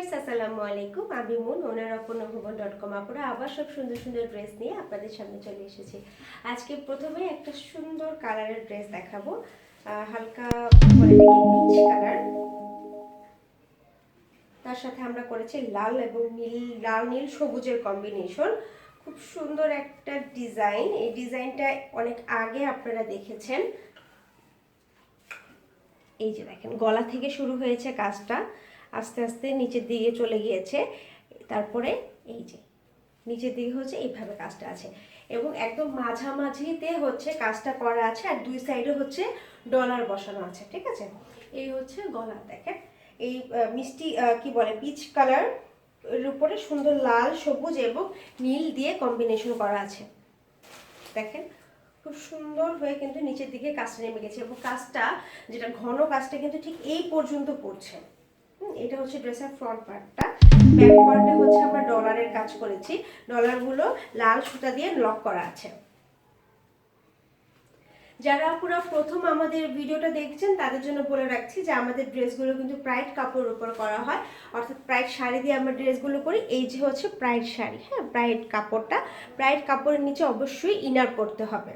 আসসালামু আলাইকুম। আমি মুন ওনার অপর্ণ ভুবন ডট কম আপুরা আবার সব সুন্দর সুন্দর ড্রেস নিয়ে আপনাদের সামনে চলে এসেছি। আজকে প্রথমে একটা সুন্দর কালারের ড্রেস দেখাবো। হালকা কালার তার সাথে আমরা করেছি লাল এবং নীল, লাল, নীল, সবুজের কম্বিনেশন খুব সুন্দর একটা ডিজাইন এই ডিজাইনটা অনেক আগে আপনারা দেখেছেন। এই যে দেখেন, গলা থেকে শুরু হয়েছে কাজটা। আস্তে আস্তে নিচের দিকে চলে গিয়েছে। তারপরে এই যে নিচের দিকে হচ্ছে এইভাবে কাজটা আছে। এবং একদম মাঝামাঝিতে হচ্ছে কাজটা করা আছে আর দুই সাইডে হচ্ছে ডলার বসানো আছে ঠিক আছে? এই হচ্ছে গলা দেখেন? এই মিষ্টি কি বলে পিচ কালারের উপরে সুন্দর লাল সবুজ এবং নীল দিয়ে কম্বিনেশন করা আছে। দেখেন? খুব সুন্দর হয়ে কিন্তু নিচের দিকে কাজটা নেমে গেছে এবং কাজটা যেটা ঘন কাজটা কিন্তু ঠিক এই পর্যন্ত হুম, এটা হচ্ছে ড্রেসের ফ্রন্ট পার্টটা ব্যাক পার্টে হচ্ছে আমরা ডলারের কাজ করেছি। ডলারগুলো লাল সুতা দিয়ে লক করা আছে। যারা পুরো প্রথম আমাদের ভিডিওটা দেখছেন, তাদের জন্য বলে রাখছি যে আমাদের ড্রেসগুলো কিন্তু প্রাইড কাপড়ের উপর করা হয়। অর্থাৎ প্রাইড শাড়ি দিয়ে আমরা ড্রেসগুলো করি। এই যে হচ্ছে প্রাইড শাড়ি হ্যাঁ প্রাইড কাপড়টা। প্রাইড কাপড়ের নিচে অবশ্যই ইনার করতে হবে।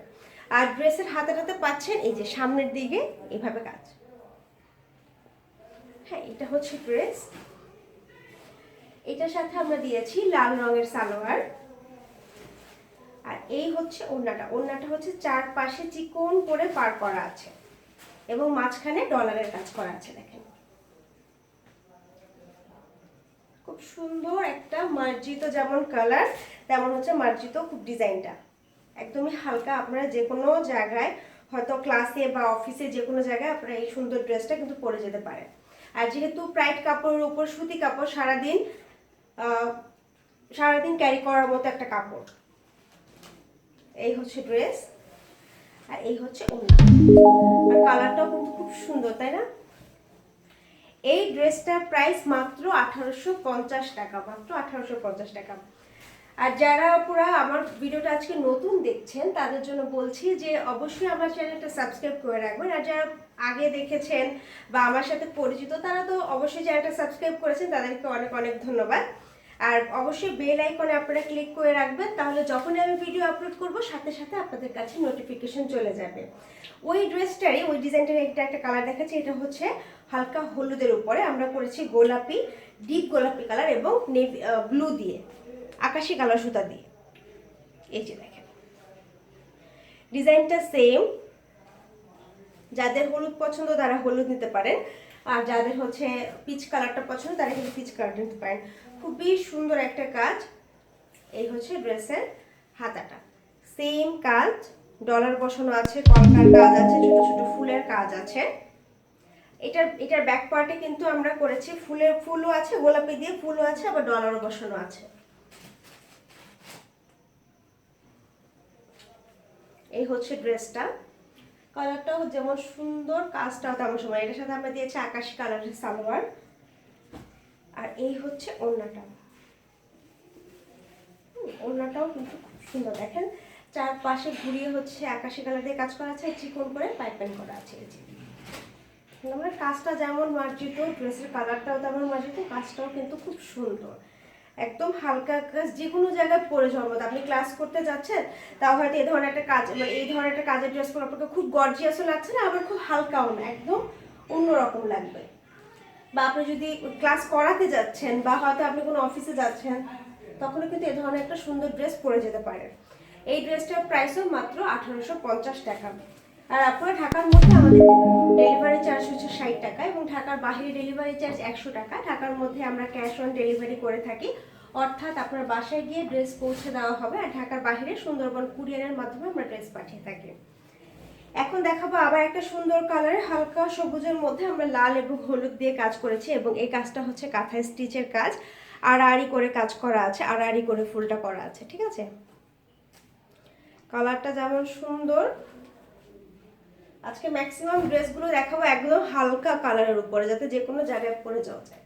আর ড্রেসের হাতে হাতে পাচ্ছেন এই যে সামনের দিকে, এভাবে কাজ। হ্যাঁ এটা হচ্ছে ড্রেস। এটার সাথে আমরা দিয়েছি লাল রঙের সালোয়ার। আর এই হচ্ছে ওড়নাটা। ওড়নাটা হচ্ছে চারপাশে চিকন করে পার করা আছে এবং মাঝখানে ডলারের কাজ করা আছে, দেখেন। খুব সুন্দর একটা মার্জিত যেমন কালার, তেমন হচ্ছে মার্জিত খুব ডিজাইনটা। একদমই হালকা। আপনারা যে কোনো জায়গায়, হয়তো ক্লাসে বা অফিসে যে কোনো জায়গায় আপনারা এই সুন্দর ড্রেসটা কিন্তু পরে যেতে পারেন। আর যেহেতু প্রাইড কাপড়ের উপর সুতি কাপড় সারাদিন সারাদিন ক্যারি করার মতো একটা কাপড়। এই হচ্ছে ড্রেস আর এই হচ্ছে ওড়না। আর কালারটাও কিন্তু খুব সুন্দর, তাই না? এই ড্রেসটার প্রাইস মাত্র আঠারোশো পঞ্চাশ টাকা, মাত্র আঠারোশো পঞ্চাশ টাকা। আর যারা পুরা আমার ভিডিওটা আজকে নতুন দেখছেন, তাদের জন্য বলছি যে অবশ্যই আমার চ্যানেলটা সাবস্ক্রাইব করে রাখবেন। আর যারা আগে দেখেছেন বা আমার সাথে পরিচিত, তারা তো অবশ্যই চ্যানেলটা সাবস্ক্রাইব করেছেন, তাদেরকে অনেক অনেক ধন্যবাদ। আর অবশ্যই বেল আইকনে আপনারা ক্লিক করে রাখবেন, তাহলে যখনই আমি ভিডিও আপলোড করব, সাথে সাথে আপনাদের কাছে নোটিফিকেশন চলে যাবে। ওই ড্রেসটারই ওই ডিজাইনটার একটা একটা কালার দেখাচ্ছি, এটা হচ্ছে হালকা হলুদের উপরে। আমরা করেছি গোলাপি ডিপ গোলাপি কালার এবং নেভি ব্লু দিয়ে, আকাশি কালার সুতা দিয়ে। এই যে দেখেন। ডিজাইনটা সেম যাদের হলুদ পছন্দ তারা হলুদ নিতে পারেন। আর যাদের হচ্ছে পিচ কালারটা পছন্দ তারা কিন্তু পিচ কালার নিতে পারেন। খুবই সুন্দর একটা কাজ এই হচ্ছে ড্রেসের হাতাটা। সেম কাজ ডলার বসানো আছে, কলকার কাজ আছে, ছোট ছোট ফুলের কাজ আছে। এটার এটার ব্যাক পার্টে কিন্তু আমরা করেছি ফুলের ফুলও আছে, গোলাপি দিয়ে ফুলও আছে, আবার ডলারও বসানো আছে। এই হচ্ছে ড্রেসটা। কালারটাও যেমন সুন্দর কাজটাও তেমন সময়। এটার সাথে আমরা দিয়েছি আকাশি কালারের সালোয়ার। আর এই হচ্ছে ওড়নাটা। ওড়নাটাও কিন্তু খুব সুন্দর। দেখেন, চারপাশে ঘুরিয়ে হচ্ছে আকাশি কালার দিয়ে কাজ করা আছে, চিকন করে পাইপেন করা আছে। আমরা কাজটা যেমন মার্জিত, ড্রেসের কালারটাও তেমন মার্জিত, কাজটাও কিন্তু খুব সুন্দর। একদম হালকা কাজ যে কোনো জায়গায় পরে যাওয়ার মতো আপনি ক্লাস করতে যাচ্ছেন, তাও হয়তো এই ধরনের একটা কাজ মানে এই ধরনের একটা কাজের ড্রেস পরে। আপনাকে খুব গর্জিয়াসও লাগছে না, আবার খুব হালকাও না, একদম অন্যরকম লাগবে। বা আপনি যদি ক্লাস করাতে যাচ্ছেন, বা হয়তো আপনি কোনো অফিসে যাচ্ছেন, তখনও কিন্তু এই ধরনের একটা সুন্দর ড্রেস পরে যেতে পারেন। এই ড্রেসটার প্রাইসও মাত্র আঠারোশো পঞ্চাশ টাকা। আর আপনারা ঢাকার মধ্যে আমাদের ডেলিভারি চার্জ হচ্ছে ষাট টাকা, এবং ঢাকার বাইরে ডেলিভারি চার্জ একশো টাকা। ঢাকার মধ্যে আমরা ক্যাশ অন ডেলিভারি করে থাকি অর্থাৎ আপনার বাসায় গিয়ে ড্রেস পৌঁছে দেওয়া হবে আর ঢাকার বাইরে সুন্দরবন কুরিয়ারের মাধ্যমে আমরা ড্রেস পাঠিয়ে থাকি। এখন দেখাবো আবার একটা সুন্দর কালার হালকা সবুজের মধ্যে আমরা লাল এবং হলুদ দিয়ে কাজ করেছি এবং এই কাজটা হচ্ছে কাঁথা স্টিচের কাজ। আড়াআড়ি করে কাজ করা আছে আড়াআড়ি করে ফুলটা করা আছে, ঠিক আছে? কালারটা যেমন সুন্দর। আজকে ম্যাক্সিমাম ড্রেসগুলো দেখাবো একদম হালকা কালারের উপরে, যাতে যে কোনো জায়গায় পরে যাওয়া যায়।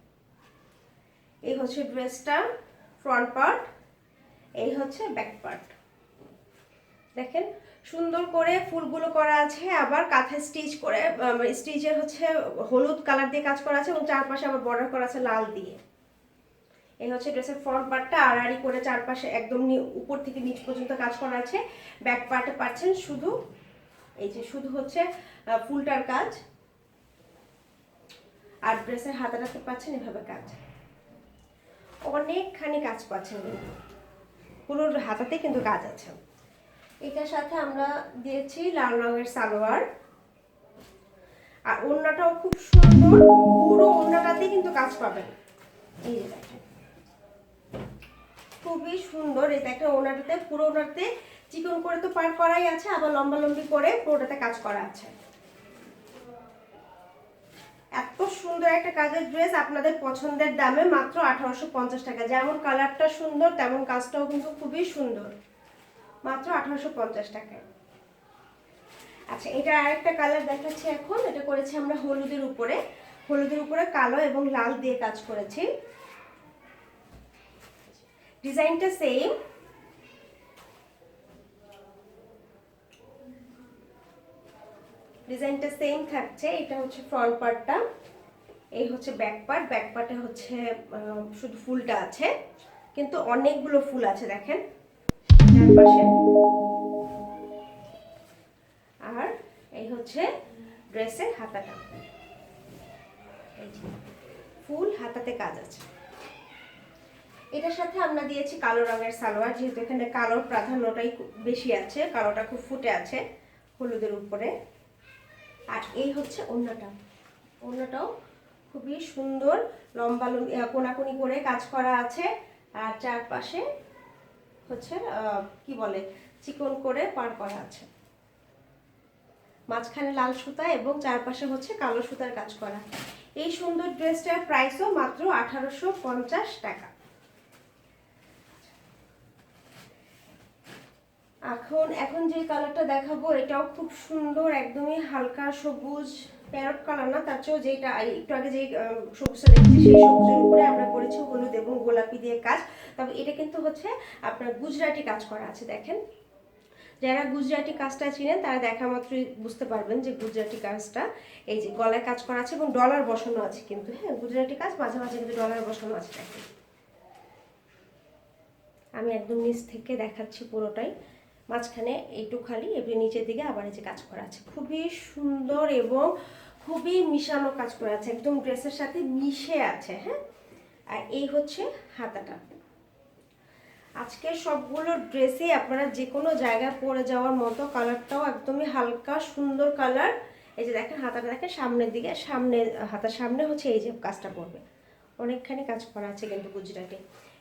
এই হচ্ছে ড্রেসটা। ফ্রন্ট পার্ট, এই হচ্ছে ব্যাক পার্ট। দেখেন, সুন্দর করে ফুলগুলো করা আছে, আবার কাঁথা স্টিচ করে স্টিচের হচ্ছে হলুদ কালার দিয়ে কাজ করা আছে এবং চারপাশে আবার বর্ডার করা আছে লাল দিয়ে। এই হচ্ছে ড্রেসের ফ্রন্ট পার্টটা, আড়াআড়ি করে চারপাশে একদম উপর থেকে নিচ পর্যন্ত কাজ করা আছে। ব্যাক পার্টে পাচ্ছেন শুধু, এই যে শুধু হচ্ছে ফুলটার কাজ। আর ড্রেসের হাতাটাতে পাচ্ছেন এভাবে কাজ। অনেকখানি কাজ পাচ্ছেন পুরো হাতাতে কিন্তু কাজ আছে। এটার সাথে আমরা দিয়েছি লাল রঙের সালোয়ার। আর ওড়নাটাও খুব সুন্দর। পুরো ওড়নাটাতে কিন্তু কাজ পাবেন। খুবই সুন্দর এই একটা ওড়নাটাতে। পুরো ওড়নাতে চিকন করে তো পার করাই আছে, আবার লম্বা লম্বি করে পুরোটাতে কাজ করা আছে। এত সুন্দর একটা কাজের ড্রেস আপনাদের পছন্দের দামে মাত্র আঠারোশো পঞ্চাশ টাকা। যেমন কালারটা সুন্দর, তেমন কাজটাও কিন্তু খুবই সুন্দর। মাত্র আঠারোশো পঞ্চাশ টাকায় আচ্ছা এটা আরেকটা কালার দেখাচ্ছি এখন। এটা করেছি আমরা হলুদের উপরে। হলুদের উপরে কালো এবং লাল দিয়ে কাজ করেছি। ডিজাইনটা সেম ডিজাইনটা সেম থাকছে, এটা হচ্ছে ফ্রন্ট পার্টটা এই হচ্ছে ব্যাক পার্ট ব্যাক পার্টে হচ্ছে শুধু ফুলটা আছে, কিন্তু অনেকগুলো ফুল আছে দেখেন, চারপাশে। আর এই হচ্ছে ড্রেসের হাতাটা। ফুল হাতাতে কাজ আছে। এটার সাথে আমরা দিয়েছি কালো রঙের সালোয়ার, যেহেতু এখানে কালোর প্রাধান্যটাই বেশি আছে, কালোটা খুব ফুটে আছে, হলুদের উপরে। আর এই হচ্ছে ওড়নাটা। ওড়নাটাও খুবই সুন্দর, লম্বা কোনাকুনি করে কাজ করা আছে। আর চারপাশে হচ্ছে কি বলে, চিকন করে পার করা আছে। মাঝখানে লাল সুতা এবং চারপাশে হচ্ছে কালো সুতার কাজ করা। এই সুন্দর ড্রেসটার প্রাইসও মাত্র আঠারোশো পঞ্চাশ টাকা। এখন এখন যে কালারটা দেখাবো, এটাও খুব সুন্দর, একদমই হালকা সবুজ প্যারট কালার না, তার চেয়েও যেটা একটু আগে যে সবুজটা দেখছি, সেই সবুজের উপরে আমরা করেছি হলুদ এবং গোলাপি দিয়ে কাজ। তবে এটা কিন্তু হচ্ছে আপনার গুজরাটি কাজ করা আছে, দেখেন। যারা গুজরাটি কাজটা চিনেন, তারা দেখা মাত্রই বুঝতে পারবেন যে গুজরাটি কাজটা, এই যে গলায় কাজ করা আছে এবং ডলার বসানো আছে কিন্তু হ্যাঁ গুজরাটি কাজ, মাঝে মাঝে কিন্তু ডলার বসানো আছে, দেখেন। আমি একদম নিচ থেকে দেখাচ্ছি পুরোটাই। মাঝখানে একটু খালি, এবার নিচের দিকে আবার এই যে কাজ করা আছে। খুবই সুন্দর এবং খুবই মিশানো কাজ করা আছে, একদম ড্রেসের সাথে মিশে আছে হ্যাঁ? আর এই হচ্ছে হাতাটা। আজকে সবগুলো ড্রেসে আপনারা যে কোনো জায়গায় পরে যাওয়ার মতো কালারটাও একদমই হালকা সুন্দর কালার। এই যে দেখেন, হাতাটা দেখেন সামনের দিকে, সামনে, হাতার সামনে হচ্ছে এই যে কাজটা করবে অনেকখানি কাজ করা আছে কিন্তু গুজরাটে।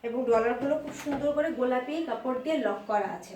এবং ডলারগুলো খুব সুন্দর করে গোলাপি কাপড় দিয়ে লক করা আছে।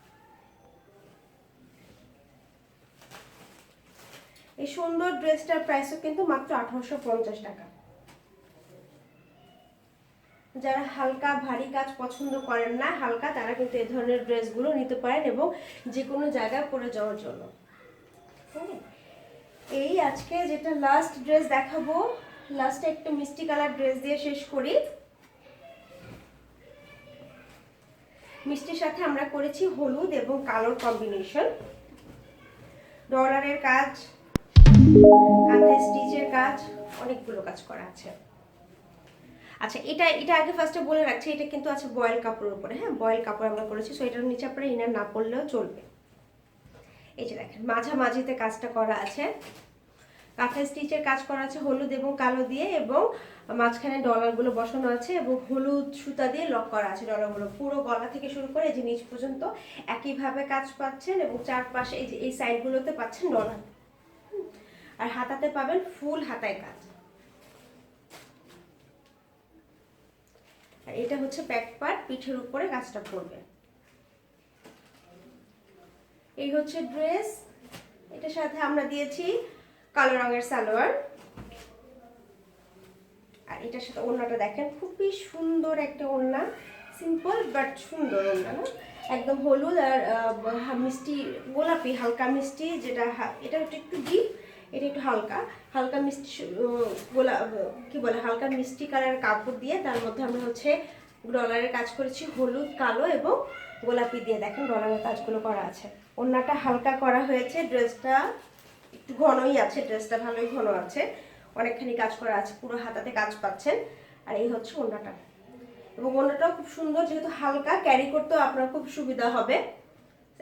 এই সুন্দর ড্রেসটার প্রাইসও কিন্তু মাত্র আঠারোশো পঞ্চাশ টাকা। যারা হালকা, ভারী কাজ পছন্দ করেন না, হালকা, তারা কিন্তু এই ধরনের ড্রেসগুলো নিতে পারেন এবং যে কোনো জায়গায় পরে যাওয়ার জন্য। এই আজকে যেটা লাস্ট ড্রেস দেখাবো লাস্টে একটু মিষ্টি কালার ড্রেস দিয়ে শেষ করি। মিষ্টির সাথে আমরা করেছি হলুদ এবং কালোর কম্বিনেশন ডলারের কাজ কাঁথে স্টিচের কাজ, অনেকগুলো কাজ করা আছে। আচ্ছা এটা এটা আগে ফার্স্টে বলে রাখছি, এটা কিন্তু আছে বয়েল কাপড়ের উপরে হ্যাঁ? বয়েল কাপড় আমরা করেছি সো এটার নিচে আপনারা ইনার না পরলেও চলবে। এই যে দেখেন, মাঝামাঝিতে কাজটা করা আছে। কাঁথা স্টিচের কাজ করা আছে, হলুদ এবং কালো দিয়ে এবং মাঝখানে ডলারগুলো বসানো আছে এবং হলুদ সুতা দিয়ে লক করা আছে ডলারগুলো। পুরো গলা থেকে শুরু করে যে নিচ পর্যন্ত একইভাবে কাজ পাচ্ছেন এবং চারপাশে এই যে, এই সাইডগুলোতে পাচ্ছেন ডলার। আর হাতাতে পাবেন ফুল হাতায় কাজ। আর এটা হচ্ছে ব্যাক পার্ট পিঠের উপরে কাজটা পড়বে এই হচ্ছে ড্রেস এটার সাথে আমরা দিয়েছি কালো রঙের সালোয়ার। আর এটার সাথে ওড়নাটা দেখেন, খুবই সুন্দর একটা ওড়না। সিম্পল বাট সুন্দর ওড়না, না? একদম হলুদ আর মিষ্টি, গোলাপি, হালকা মিষ্টি, যেটা এটা একটু ডিপ এটা একটু হালকা হালকা মিষ্টি গোলা কি বলে, হালকা মিষ্টি কালার কাপড় দিয়ে তার মধ্যে আমরা হচ্ছে ডলারের কাজ করেছি, হলুদ, কালো এবং গোলাপি দিয়ে। দেখেন ডলারের কাজগুলো করা আছে। ওড়নাটা হালকা করা হয়েছে, ড্রেসটা একটু ঘনই আছে, ড্রেসটা ভালোই ঘন আছে। অনেকখানি কাজ করা আছে, পুরো হাতাতে কাজ পাচ্ছেন। আর এই হচ্ছে ওড়নাটা। এবং ওড়নাটাও খুব সুন্দর, যেহেতু হালকা, ক্যারি করতেও আপনার খুব সুবিধা হবে।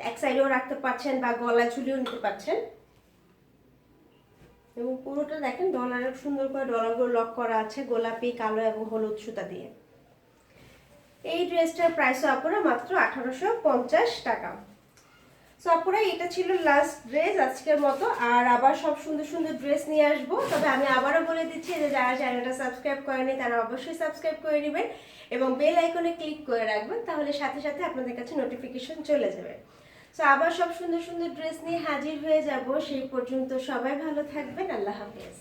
এক সাইডেও রাখতে পারছেন বা গলা ঝুলিয়েও নিতে পারছেন। এবং পুরোটা দেখেন ডলারের সুন্দর করে ডলারগুলো লক করা আছে, গোলাপি, কালো এবং হলুদ সুতা দিয়ে। এই ড্রেসটার প্রাইস আপনারা মাত্র আঠারোশো পঞ্চাশ টাকা। সো এটা ছিল লাস্ট ড্রেস আজকের মতো। আর আবার সব সুন্দর সুন্দর ড্রেস নিয়ে আসব। তবে আমি আবারও বলে দিচ্ছি যে, যারা চ্যানেলটা সাবস্ক্রাইব করেনি, তারা অবশ্যই সাবস্ক্রাইব করে নেবেন এবং বেল আইকনে ক্লিক করে রাখবেন, তাহলে সাথে সাথে আপনাদের কাছে নোটিফিকেশন চলে যাবে। সো আবার সব সুন্দর সুন্দর ড্রেস নিয়ে হাজির হয়ে যাব। সেই পর্যন্ত সবাই ভালো থাকবেন। আল্লাহ হাফেজ।